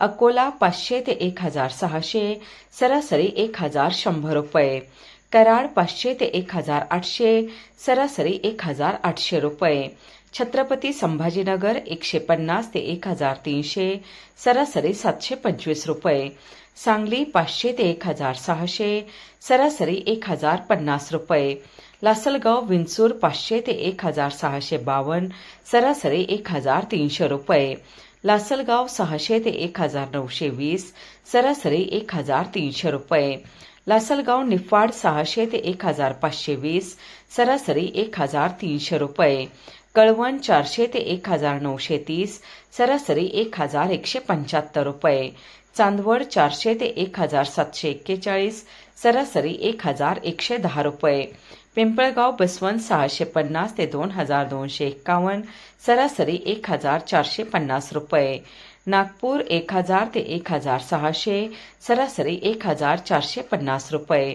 अकोला पाचशे ते एक हजार सहाशे सरासरी एक हजार शंभर रुपये. कराड पाचशे ते एक हजार आठशे सरासरी एक हजार आठशे रुपये. छत्रपती संभाजीनगर एकशे पन्नास ते एक हजार तीनशे सरासरी सातशे पंचवीस रुपये. सांगली पाचशे ते एक हजार सहाशे सरासरी एक हजार पन्नास रुपये. लासलगाव विंचूर पाचशे ते एक हजार सहाशे बावन्न सरासरी एक हजार तीनशे रुपये. लासलगाव सहाशे ते एक हजार नऊशे वीस सरासरी एक हजार तीनशे रुपये. लासलगाव निफाड सहाशे ते एक हजार पाचशे वीस सरासरी एक हजार तीनशे रुपये. कळवण चारशे ते एक हजार नऊशे तीस सरासरी एक हजार एकशे पंच्याहत्तर रुपये. चांदवड चारशे ते एक हजार सातशे एक्केचाळीस सरासरी एक हजार एकशे दहा रुपये. पिंपळगाव बसवंत सहाशे पन्नास ते दोन हजार दोनशे एक्कावन्न सरासरी एक हजार चारशे पन्नास रुपये. नागपूर एक हजार ते एक हजार सहाशे सरासरी एक हजार चारशे पन्नास रुपये.